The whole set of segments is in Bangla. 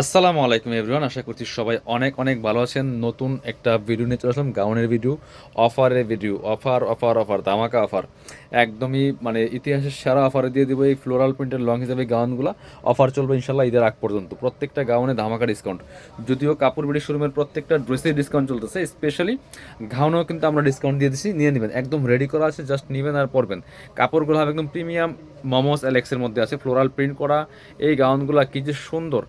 আসসালামু আলাইকুম এভরিওয়ান, আশা করছি সবাই অনেক অনেক ভালো আছেন। নতুন একটা ভিডিও নিয়ে চলে আসলাম, গাউনের ভিডিও অফারের ভিডিও অফার অফার অফার, ধামাকা অফার। একদমই মানে ইতিহাসের সেরা অফারে দিয়ে দেবো এই ফ্লোরাল প্রিন্টের লং হিসাবে গাউনগুলো। অফার চলবে ইনশাল্লাহ ঈদের আগ পর্যন্ত। প্রত্যেকটা গাউনে ধামাকা ডিসকাউন্ট যদিও কাপড় বিড়ি শোরুমের প্রত্যেকটা ড্রেসে ডিসকাউন্ট চলতেছে স্পেশালি গাউনেও কিন্তু আমরা ডিসকাউন্ট দিয়ে দিচ্ছি নিয়ে নেবেন। একদম রেডি করা আছে জাস্ট নেবেন আর পরবেন। কাপড়গুলো হবে একদম প্রিমিয়াম মমোস অ্যালেক্সের মধ্যে আছে ফ্লোরাল প্রিন্ট করা। এই গাউনগুলো কী যে সুন্দর।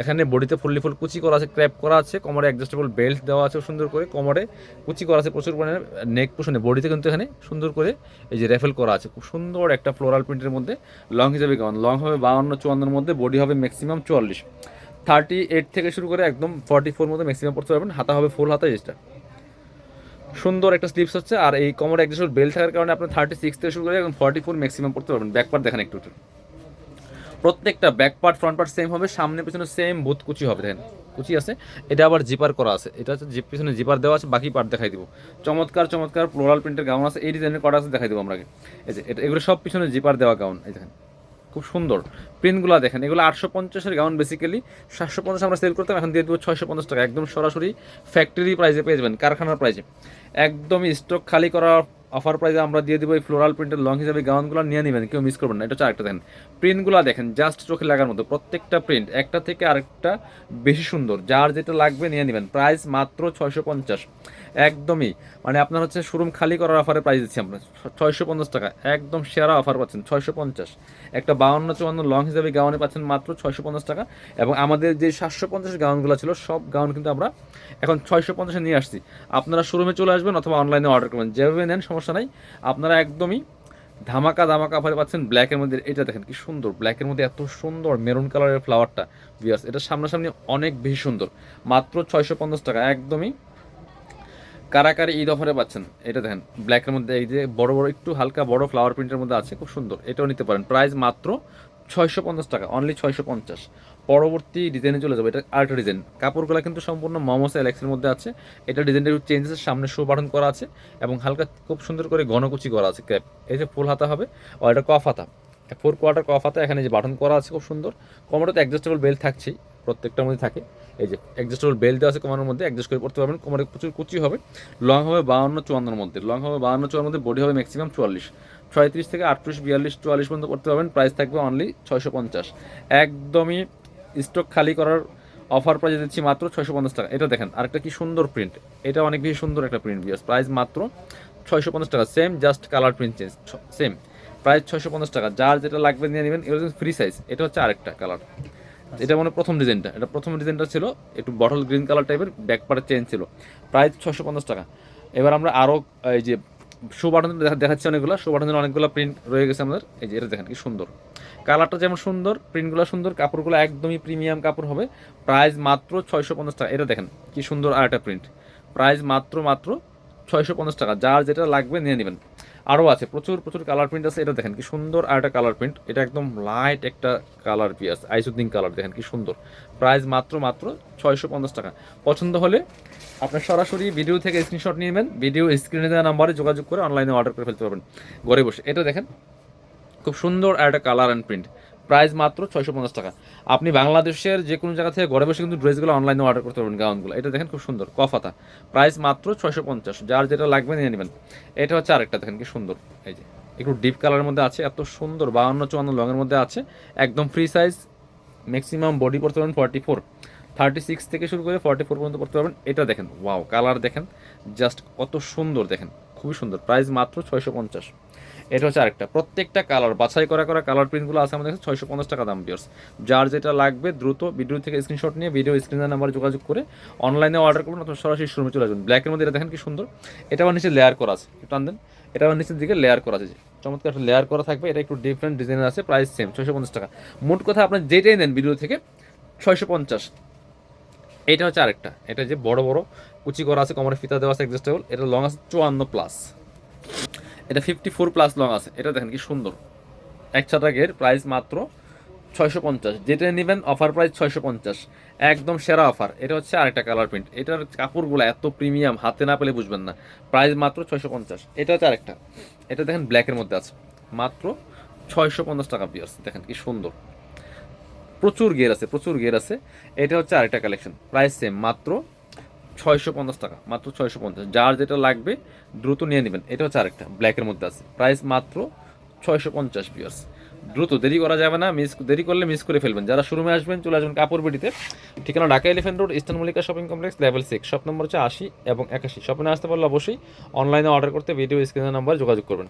এখানে বডিতে ফুললি ফুল কুচি করা আছে, ক্র্যাপ করা আছে, কোমরে অ্যাডজাস্টেবল বেল্ট দেওয়া আছে সুন্দর করে, কোমরে কুচি করা আছে প্রচুর পরিমাণে নেক পোষণে বডিতে কিন্তু এখানে সুন্দর করে এই যে রেফেল করা আছে, খুব সুন্দর একটা ফ্লোরাল প্রিন্টের মধ্যে লং হিসাবে গাউন লং হবে বাউন্ন চুয়ান্নর মধ্যে বডি হবে ম্যাক্সিমাম চুয়াল্লিশ। থার্টি এইট থেকে শুরু করে একদম ফর্টি ফোর মধ্যে ম্যাক্সিমাম পড়তে পারবেন, হাতা হবে ফুল হাতা যেটা সুন্দর একটা স্লিপস হচ্ছে, আর এই কোমরে অ্যাডজাস্টেবল বেল্ট থাকার কারণে আপনি থার্টি সিক্স থেকে শুরু করে একদম ফর্টি ফোর ম্যাক্সিমাম পড়তে পারবেন ব্যাক পার্ট দেখেন একটু একটু। প্রত্যেকটা back part front part same হবে, সামনে পিছনে সেম বুথ কুচি হবে, দেখেন। কুচি আছে, এটা আবার জিপার করা আছে। এটা হচ্ছে জিপ পিছনে জিপার দেওয়া আছে, বাকি পার্ট দেখাই দিব। চমৎকার চমৎকার ফ্লোরাল প্রিন্টের গাউন আছে, এই ডিজাইনের করা আছে দেখাই দিব আমরা। এই যে, এটা এগুলো সব পিছনে জিপার দেওয়া গাউন এই দেখেন। খুব সুন্দর। প্রিন্টগুলো দেখেন, এগুলো আটশো পঞ্চাশের গাউন বেসিক্যালি সাতশো পঞ্চাশ আমরা সেল করতাম, এখন দিয়ে দেবো ছয়শো পঞ্চাশ টাকা। একদম সরাসরি ফ্যাক্টরি প্রাইসে পেয়ে যাবেন, কারখানার প্রাইসে একদমই স্টক খালি করা অফার প্রাইসে আমরা দিয়ে দেবো এই ফ্লোরাল প্রিন্টের লং হিসাবে গাউনগুলো নিয়ে নেবেন, কেউ মিস করবেন না। এটা হচ্ছে আরেকটা দেখেন প্রিন্টগুলো দেখেন জাস্ট চোখে লাগার মতো প্রত্যেকটা প্রিন্ট একটা থেকে আরেকটা বেশি সুন্দর, যার যেটা লাগবে নিয়ে নেবেন। প্রাইস মাত্র ছয়শো পঞ্চাশ। একদমই মানে আপনার হচ্ছে শোরুম খালি করার অফারে প্রাইস দিচ্ছি আমরা। ছয়শো পঞ্চাশ টাকা, একদম সেরা অফার পাচ্ছেন, ছয়শো পঞ্চাশ। একটা বাউন্ন চুয়ান্ন লং হিসাবে গাউনে পাচ্ছেন মাত্র ছয়শো পঞ্চাশ টাকা এবং আমাদের যে সাতশো পঞ্চাশ গাউনগুলো ছিল, সব গাউন কিন্তু আমরা এখন ছয়শো পঞ্চাশে নিয়ে আসছি। আপনারা শোরুমে চলে আসবেন অথবা অনলাইনে অর্ডার করবেন, যেভাবে নেন সমস্যা নাই। আপনারা একদমই ধামাকা ধামাকা ভাবে পাচ্ছেন ব্ল্যাকের মধ্যে। এটা দেখেন কি সুন্দর ব্ল্যাকের মধ্যে এত সুন্দর মেরুন কালারের ফ্লাওয়ারটা বিয়াস এটা সামনাসামনি অনেক বেশি সুন্দর। মাত্র ছয়শো পঞ্চাশ টাকা, একদমই কারাকারি ঈদ অফারে পাচ্ছেন। এটা দেখেন ব্ল্যাকের মধ্যে এই যে বড় বড়, একটু হালকা বড় ফ্লাওয়ার প্রিন্টের মধ্যে আছে, খুব সুন্দর। এটাও নিতে পারেন। প্রাইস মাত্র ছয়শো পঞ্চাশ টাকা অনলি ছয়শো পঞ্চাশ। পরবর্তী ডিজাইনে চলে যাবে, এটা আরেকটা ডিজাইন কাপড়গুলো কিন্তু সম্পূর্ণ মমস এলেক্সের মধ্যে আছে। এটা ডিজাইনটা একটু চেঞ্জেস সামনে শো বাটন করা আছে এবং হালকা খুব সুন্দর করে ঘনকুচি করা আছে ক্যাপ এই যে ফুল হাতা হবে, আর এটা কফ হাতা। ফোর কোয়ার্টার কফ হাতা, এখানে যে বাটন করা আছে খুব সুন্দর। কোমরতে অ্যাডজাস্টেবল বেল্ট থাকছেই, প্রত্যেকটার মধ্যে থাকে। এই যে অ্যাডজাস্টেবল বেল্ট আছে কোমরের মধ্যে অ্যাডজাস্ট করে পড়তে পারবেন, কোমরে প্রচুর কুচি হবে। লং হবে বাউন্ন চুয়ান্নর মধ্যে। লং হবে বাউন্ন চুয়ান্নর মধ্যে বডি হবে ম্যাক্সিমাম চুয়াল্লিশ। ছয়ত্রিশ থেকে আটত্রিশ, বিয়াল্লিশ, চুয়াল্লিশ পর্যন্ত পড়তে পারবেন। প্রাইস থাকবে অনলি ছয়শো পঞ্চাশ। একদমই স্টক খালি করার অফার প্রাইস দিচ্ছি মাত্র ছয়শো পঞ্চাশ টাকা। এটা দেখেন, আরেকটা কি সুন্দর প্রিন্ট এটা অনেক বেশি সুন্দর একটা প্রিন্ট বিয়াস প্রাইস মাত্র ছয়শো পঞ্চাশ টাকা। Same just colour print change same price ছয়শো পঞ্চাশ টাকা। যার যেটা লাগবে নিয়ে নেবেন এটা ফ্রি সাইজ এটা হচ্ছে আরেকটা কালার এটা মানে প্রথম ডিজাইনটা। এটা প্রথম ডিজাইনটা ছিল একটু বটল গ্রিন কালার টাইপের ব্যাক পার্টের চেঞ্জ ছিল। প্রায় ছশো পঞ্চাশ টাকা। এবার আমরা আরও এই যে শো বাটন দেখাচ্ছি অনেকগুলো। শো বাটনের অনেকগুলো প্রিন্ট রয়ে গেছে আমাদের। এই যে এটা দেখেন কি সুন্দর। কালারটা যেমন সুন্দর প্রিন্টগুলো সুন্দর, কাপড়গুলো একদমই প্রিমিয়াম কাপড় হবে। প্রাইস মাত্র ছয়শো পঞ্চাশ টাকা। এটা দেখেন কি সুন্দর আর একটা প্রিন্ট প্রাইস মাত্র মাত্র ছয়শো পঞ্চাশ টাকা। যার যেটা লাগবে নিয়ে নেবেন। আরও আছে, প্রচুর প্রচুর কালার প্রিন্ট আছে। এটা দেখেন কি সুন্দর আর একটা কালার প্রিন্ট এটা একদম লাইট একটা কালার পিয়াস আইসুদ্দিন কালার দেখেন কি সুন্দর। প্রাইস মাত্র মাত্র ছয়শো পঞ্চাশ টাকা। পছন্দ হলে আপনার সরাসরি ভিডিও থেকে স্ক্রিনশট নিয়ে নেবেন। ভিডিও স্ক্রিনে দেওয়া নাম্বারে যোগাযোগ করে অনলাইনে অর্ডার করে ফেলতে পারবেন। ঘরে বসে। এটা দেখেন, খুব সুন্দর আর একটা কালার অ্যান্ড প্রিন্ট প্রাইস মাত্র ছয়শো পঞ্চাশ টাকা। আপনি বাংলাদেশের যে কোনো জায়গা থেকে ঘরে বসে কিন্তু ড্রেসগুলো অনলাইনে অর্ডার করতে পারবেন গাউনগুলো। এটা দেখেন খুব সুন্দর কফাতা প্রাইস মাত্র ছয়শো পঞ্চাশ। যার যেটা লাগবে নিয়ে নেবেন। এটা হচ্ছে আরেকটা, দেখেন কি সুন্দর। এই যে, একটু ডিপ কালারের মধ্যে আছে, এত সুন্দর বাউন্ন চুয়ান্ন লংয়ের মধ্যে আছে। একদম ফ্রি সাইজ ম্যাক্সিমাম বডি পড়তে পারবেন ফর্টি ফোর থার্টি সিক্স থেকে শুরু করে ফর্টি ফোর পর্যন্ত পড়তে পারবেন। এটা দেখেন ওয়াও কালার দেখেন। জাস্ট কত সুন্দর দেখেন, খুবই সুন্দর। প্রাইস মাত্র ছয়শো পঞ্চাশ। এটা হচ্ছে আরেকটা। প্রত্যেকটা কালার বাছাই করা করা কালার প্রিন্টগুলো আছে আমাদের ছয়শো পঞ্চাশ টাকা দাম বিয়ার্স যার যেটা লাগবে দ্রুত ভিডিও থেকে স্ক্রিনশট নিয়ে ভিডিও স্ক্রিনের নাম্বার যোগাযোগ করে অনলাইনে অর্ডার করুন অথবা সরাসরি শোরুমে চলে আসবেন। ব্ল্যাকের মধ্যে এটা দেখেন কি সুন্দর। এটা আমার নিচে লেয়ার করা আছে। একটু টান দেন। এটা আমার নিচের দিকে লেয়ার করা আছে। চমৎকার একটা লেয়ার করা থাকবে। এটা একটু ডিফারেন্ট ডিজাইনের আছে প্রাইস সেম ছয়শো পঞ্চাশ টাকা। মোট কথা আপনার যেটাই নেন ভিডিও থেকে, ছয়শো পঞ্চাশ। এটা হচ্ছে আরেকটা। এটা যে বড় বড় কুচি করা আছে, কোমরে ফিতা দেওয়া আছে অ্যাডজাস্টেবল এটা লং আছে, চুয়ান্ন প্লাস এটা ফিফটি ফোর প্লাস লং আছে। এটা দেখেন কি সুন্দর। এক ছাটাকের প্রাইস মাত্র ছয়শো পঞ্চাশ। যেটা নেবেন অফার প্রাইস ছয়শো পঞ্চাশ। একদম সেরা অফার এটা হচ্ছে আরেকটা কালার প্রিন্ট এটার কাপড়গুলো এত প্রিমিয়াম হাতে না পেলে বুঝবেন না। প্রাইস মাত্র ছয়শো পঞ্চাশ। এটা হচ্ছে আরেকটা। এটা দেখেন ব্ল্যাকের মধ্যে আছে। মাত্র ছয়শো পঞ্চাশ টাকা পিয়ার্স দেখেন কি সুন্দর। প্রচুর গিয়ার আছে, প্রচুর গিয়ার আছে। এটা হচ্ছে আরেকটা কালেকশন প্রাইস সেম মাত্র ছয়শো পঞ্চাশ টাকা, মাত্র ছয়শো পঞ্চাশ। যার যেটা লাগবে, দ্রুত নিয়ে নেবেন। এটা হচ্ছে আরেকটা ব্ল্যাকের মধ্যে আছে। প্রাইস মাত্র ছয়শো পঞ্চাশ পিয়ার্স দ্রুত, দেরি করা যাবে না। মিস দেরি করলে মিস করে ফেলবেন। যারা শোরুমে আসবেন, চলে আসবেন কাপড় বিডিতে ঠিকানা Dhaka Elephant Road Eastern Mallika shopping complex level six shop number হচ্ছে আশি এবং একাশি। শপিংয়ে আসতে পারলে অবশ্যই অনলাইনে অর্ডার করতে ভিডিও স্ক্রিনের নাম্বার যোগাযোগ করবেন।